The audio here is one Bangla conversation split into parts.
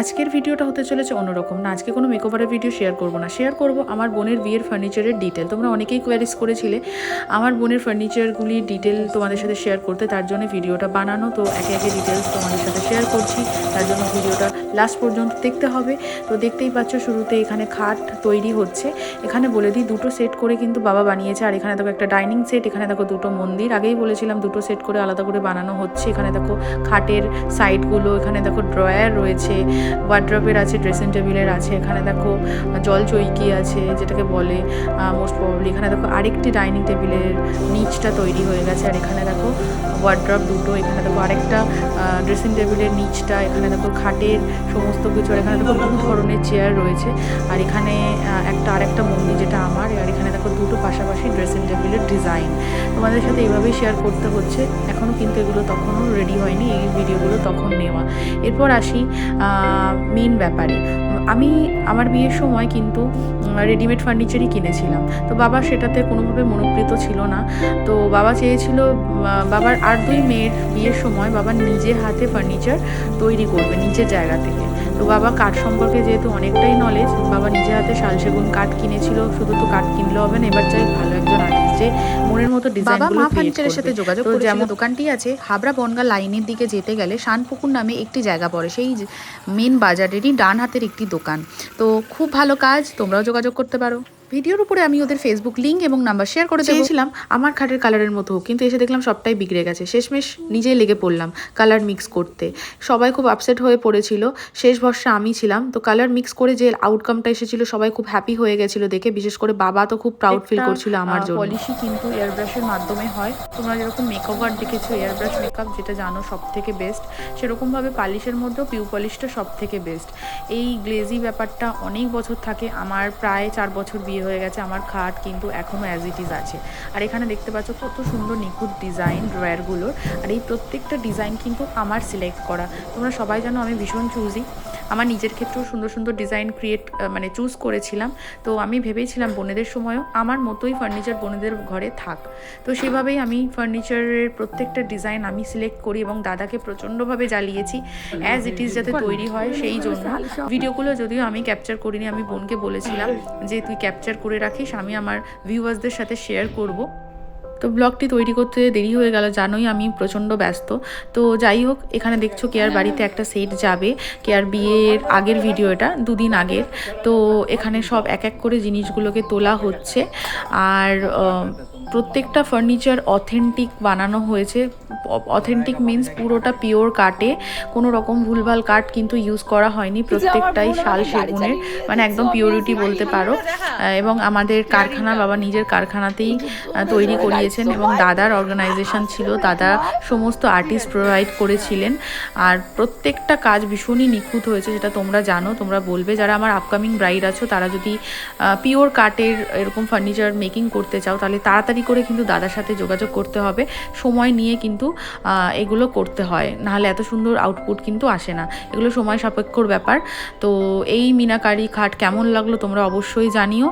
আজকের ভিডিওটা হতে চলেছে অন্যরকম। না, আজকে কোনো মেকওভারের ভিডিও শেয়ার করব না। শেয়ার করব আমার বোনের বিয়ের ফার্নিচারের ডিটেল তোমরা অনেকেই কোয়ারিজ করেছিলে, আমার বোনের ফার্নিচারগুলির ডিটেল তোমাদের সাথে শেয়ার করতে, তার জন্য ভিডিওটা বানানো। তো একে একে ডিটেলস তোমাদের সাথে শেয়ার করছি, তার জন্য ভিডিওটা লাস্ট পর্যন্ত দেখতে হবে। তো দেখতেই পাচ্ছ, শুরুতে এখানে খাট তৈরি হচ্ছে। এখানে বলে দিই, দুটো সেট করে কিন্তু বাবা বানিয়েছে। আর এখানে দেখো একটা ডাইনিং সেট এখানে দেখো দুটো মন্দির। আগেই বলেছিলাম, দুটো সেট করে আলাদা করে বানানো হচ্ছে। এখানে দেখো খাটের সাইডগুলো এখানে দেখো ড্রয়ার রয়েছে। ওয়ার্ড্রপের আছে ড্রেসিং টেবিলের আছে, এখানে দেখো জল চৈকি আছে, যেটাকে বলে মোস্ট প্রবলি এখানে দেখো আরেকটি ডাইনিং টেবিলের নিচটা তৈরি হয়ে গেছে, আর এখানে দেখো ওয়ার্ড্রপ দুটো, এখানে দেখো আরেকটা ড্রেসিং টেবিলের নিচটা, এখানে দেখো খাটের সমস্ত কিছু, আর এখানে দেখো দু ধরনের চেয়ার রয়েছে, আর এখানে একটা আরেকটা মন্দির ডিজাইন তোমাদের সাথে এইভাবেই শেয়ার করতে হচ্ছে। এখনও কিন্তু এগুলো তখনও রেডি হয়নি, এই ভিডিওগুলো তখন নেওয়া। এরপর আসি মেন ব্যাপারে। আমি, আমার বিয়ের সময় কিন্তু রেডিমেড ফার্নিচারই কিনেছিলাম। তো বাবা সেটাতে কোনোভাবে মনোপ্রীত ছিল না। তো বাবা চেয়েছিল বাবার আর দুই মেয়ের বিয়ের সময় বাবা নিজে হাতে ফার্নিচার তৈরি করবে, নিজের জায়গা থেকে। তো বাবা কাঠ সম্পর্কে যেহেতু অনেকটাই নলেজ বাবা নিজে হাতে শাল সেগুন কাঠ কিনেছিল, শুধু তো কাঠ কিনলে হবে না, এবার চাই ভালো একজন আর্টিস্ট যে মনের মতো বাবা মা ফার্নিচারের সাথে যোগাযোগ করে যেমন দোকানটি আছে হাবড়া বনগা লাইনের দিকে যেতে গেলে শানপুকুর নামে একটি জায়গা পড়ে সেই মেন বাজারেরই ডান হাতের একটি দোকান। তো খুব ভালো কাজ তোমরাও যোগাযোগ করতে পারো। ভিডিওর উপরে আমি ওদের ফেসবুক লিঙ্ক এবং নাম্বার শেয়ার করে চেয়েছিলাম আমার খাটের কালারের মতো কিন্তু এসে দেখলাম সবটাই বিগড়ে গেছে। শেষমেশ নিজেই লেগে পড়লাম কালার মিক্স করতে। সবাই খুব আপসেট হয়ে পড়েছিল। শেষ ভরসা আমি ছিলাম। তো কালার মিক্স করে যে আউটকামটা এসেছিল সবাই খুব হ্যাপি হয়ে গেছিল দেখে। বিশেষ করে বাবা তো খুব প্রাউড ফিল করছিল আমার জন্য। পলিশি কিন্তু এয়ার ব্রাশের মাধ্যমে হয়। তোমরা যেরকম মেকওভার দেখেছ এয়ার ব্রাশ মেকআপ যেটা জানো সব থেকে বেস্ট সেরকমভাবে পালিশের মধ্যেও পিউ পলিশটা সব থেকে বেস্ট এই গ্লেজি ব্যাপারটা অনেক বছর থাকে। আমার প্রায় চার বছর বিয়ে হয়ে গেছে, আমার খাট কিন্তু এখনও অ্যাজ ইট ইজ আছে। আর এখানে দেখতে পাচ্ছ কত সুন্দর নিখুঁত ডিজাইন ড্রয়ারগুলোর আর এই প্রত্যেকটা ডিজাইন কিন্তু আমার সিলেক্ট করা। তোমরা সবাই জানো আমি ভীষণ চুজি আমার নিজের ক্ষেত্রেও সুন্দর সুন্দর ডিজাইন ক্রিয়েট মানে চুজ করেছিলাম। তো আমি ভেবেছিলাম বোনেদের সময়ও আমার মতোই ফার্নিচার বোনেদের ঘরে থাক। তো সেভাবেই আমি ফার্নিচারের প্রত্যেকটা ডিজাইন আমি সিলেক্ট করি এবং দাদাকে প্রচণ্ডভাবে জ্বালিয়েছি অ্যাজ ইট ইজ যাতে তৈরি হয় সেই জন্য। ভিডিওগুলো যদিও আমি ক্যাপচার করিনি, আমি বোনকে বলেছিলাম যে তুই ক্যাপচার করে রাখিস, আমি আমার ভিউয়ার্সদের সাথে শেয়ার করব। তো ব্লগটি তৈরি করতে দেরি হয়ে গেল, জানোই আমি প্রচণ্ড ব্যস্ত। তো যাই হোক, এখানে দেখছ কেয়ার বাড়িতে একটা সেট যাবে। কেয়ার বিয়ের আগের ভিডিও এটা, দুদিন আগের। তো এখানে সব এক এক করে জিনিসগুলোকে তোলা হচ্ছে। আর প্রত্যেকটা ফার্নিচার অথেন্টিক বানানো হয়েছে। অথেন্টিক মিন্স পুরোটা পিওর কাটে কোনো রকম ভুলভাল কাঠ কিন্তু ইউজ করা হয়নি। প্রত্যেকটাই শাল সেগুনের। মানে একদম পিওরিটি বলতে পারো। এবং আমাদের কারখানা বাবা নিজের কারখানাতেই তৈরি করিয়েছেন এবং দাদার অর্গানাইজেশন ছিল। দাদা সমস্ত আর্টিস্ট প্রোভাইড করেছিলেন। আর প্রত্যেকটা কাজ ভীষণই নিখুঁত হয়েছে সেটা তোমরা জানো তোমরা বলবে। যারা আমার আপকামিং ব্রাইড আছো তারা যদি পিওর কাঠের এরকম ফার্নিচার মেকিং করতে চাও তাহলে তাড়াতাড়ি করে কিন্তু দাদার সাথে যোগাযোগ করতে হবে। সময় নিয়ে কিন্তু এগুলো করতে হয়। নাহলে এত সুন্দর আউটপুট কিন্তু আসে না। এগুলো সময় সাপেক্ষর ব্যাপার। তো এই মিনাকারি খাট কেমন লাগল তোমরা অবশ্যই জানিও।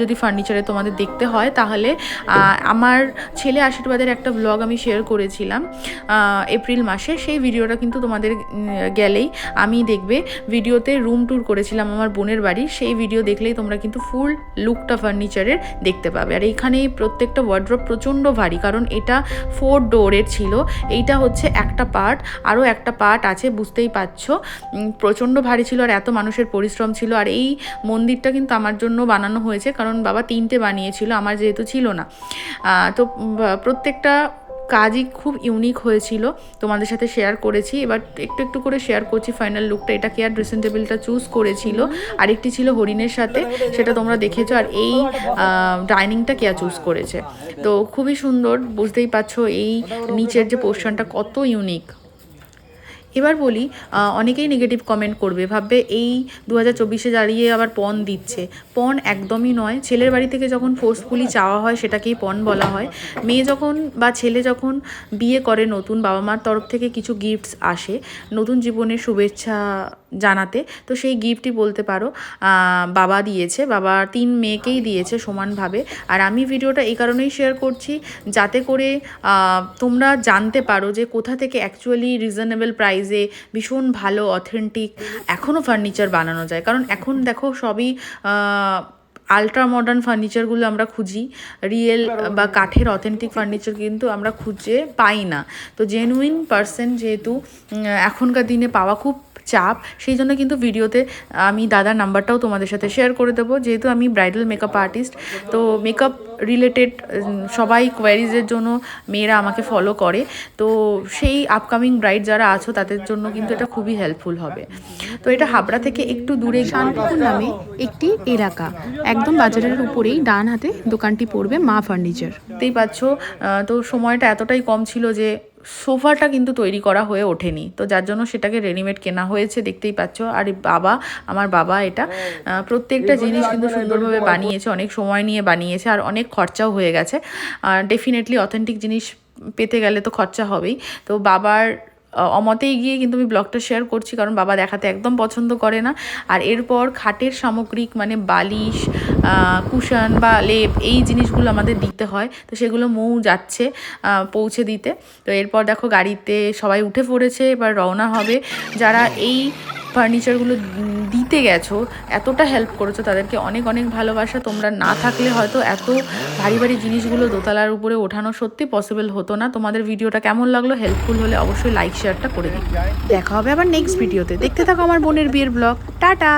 যদি ফার্নিচারে তোমাদের দেখতে হয়, তাহলে আমার ছেলে আশীর্বাদের একটা ব্লগ আমি শেয়ার করেছিলাম এপ্রিল মাসে। সেই ভিডিওটা কিন্তু তোমাদের গেলেই আমি দেখবে। ভিডিওতে রুম ট্যুর করেছিলাম আমার বোনের বাড়ি। সেই ভিডিও দেখলেই তোমরা কিন্তু ফুল লুকটা ফার্নিচারের দেখতে পাবে। আর এইখানে প্রত্যেকটা ওয়ার্ড্রপ প্রচণ্ড ভারী, কারণ এটা ফোর ডোরের ছিল। এইটা হচ্ছে একটা পার্ট আরও একটা পার্ট আছে, বুঝতেই পারছ। প্রচণ্ড ভারী ছিল আর এত মানুষের পরিশ্রম ছিল। আর এই মন্দিরটা কিন্তু আমার জন্য বানানো হয়েছে, কারণ বাবা তিনটে বানিয়েছিল আমার যেহেতু ছিল না। তো প্রত্যেকটা কাজই খুব ইউনিক হয়েছিল। তোমাদের সাথে শেয়ার করেছি এবার একটু একটু করে শেয়ার করছি ফাইনাল লুকটা এটা কেয়ার ড্রেসিং টেবিলটা চুজ করেছিল? আরেকটি ছিল হরিণের সাথে সেটা তোমরা দেখেছ। আর এই ডাইনিংটা কেয়া চুজ করেছে? তো খুবই সুন্দর বুঝতেই পারছ এই নিচের যে পোর্শনটা কত ইউনিক এবার বলি অনেকেই নেগেটিভ কমেন্ট করবে, ভাববে এই দু হাজার চব্বিশে দাঁড়িয়ে আবার পণ দিচ্ছে। পণ একদমই নয়। ছেলের বাড়ি থেকে যখন ফোর্সফুলি চাওয়া হয়, সেটাকেই পণ বলা হয়। মেয়ে যখন বা ছেলে যখন বিয়ে করে নতুন, বাবা মার তরফ থেকে কিছু গিফটস আসে, নতুন জীবনের শুভেচ্ছা জানাতে। তো সেই গিফটই বলতে পারো বাবা দিয়েছে। বাবা তিন মেয়েকেই দিয়েছে সমানভাবে। আর আমি ভিডিওটা এই কারণেই শেয়ার করছি যাতে করে তোমরা জানতে পারো যে কোথা থেকে অ্যাকচুয়ালি রিজনেবল প্রাইসে ভীষণ ভালো অথেন্টিক এখনও ফার্নিচার বানানো যায়। কারণ এখন দেখো সবই আলট্রা মডার্ন ফার্নিচারগুলো আমরা খুঁজি। রিয়েল বা কাঠের অথেন্টিক ফার্নিচার কিন্তু আমরা খুঁজে পাই না। তো জেনুইন পার্সন যেহেতু এখনকার দিনে পাওয়া খুব চাপ সেই জন্য কিন্তু ভিডিওতে আমি দাদার নাম্বারটাও তোমাদের সাথে শেয়ার করে দেবো। যেহেতু আমি ব্রাইডাল মেকআপ আর্টিস্ট তো মেকআপ রিলেটেড সবাই কোয়ারিজের জন্য মেয়েরা আমাকে ফলো করে। তো সেই আপকামিং ব্রাইড যারা আছো, তাদের জন্য কিন্তু এটা খুবই হেল্পফুল হবে। তো এটা হাবড়া থেকে একটু দূরে শানপুকুর নামে একটি এলাকা। একদম বাজারের উপরেই ডান হাতে দোকানটি পড়বে মা ফার্নিচার দেখতেই পাচ্ছ তো সময়টা এতটাই কম ছিল যে সোফাটা কিন্তু তৈরি করা হয়ে ওঠেনি। তো যার জন্য সেটাকে রেডিমেড কেনা হয়েছে দেখতেই পাচ্ছ। আর বাবা আমার বাবা এটা প্রত্যেকটা জিনিস কিন্তু সুন্দরভাবে বানিয়েছে অনেক সময় নিয়ে বানিয়েছে আর অনেক খরচাও হয়ে গেছে। আর ডেফিনেটলি অথেন্টিক জিনিস পেতে গেলে তো খরচা হবেই। তো বাবার অমতেই গিয়ে কিন্তু আমি ব্লগটা শেয়ার করছি, কারণ বাবা দেখাতে একদম পছন্দ করে না। আর এরপর খাটের সামগ্রিক মানে বালিশ কুশন বা লেপ, এই জিনিসগুলো আমাদের দিতে হয়। তো সেগুলো মৌ যাচ্ছে পৌঁছে দিতে। তো এরপর দেখো গাড়িতে সবাই উঠে পড়েছে, এবার রওনা হবে। যারা এই ফার্নিচারগুলো দিতে গেছো, এতটা হেল্প করেছ, তাদেরকে অনেক অনেক ভালোবাসা। তোমরা না থাকলে হয়তো এত ভারী ভারী জিনিসগুলো দোতলার উপরে ওঠানো সত্যি পসিবল হতো না। তোমাদের ভিডিওটা কেমন লাগল হেল্পফুল হলে অবশ্যই লাইক শেয়ারটা করে দিই দেখা হবে আবার নেক্সট ভিডিওতে দেখতে থাকো আমার বোনের বিয়ের ব্লগ টাটা!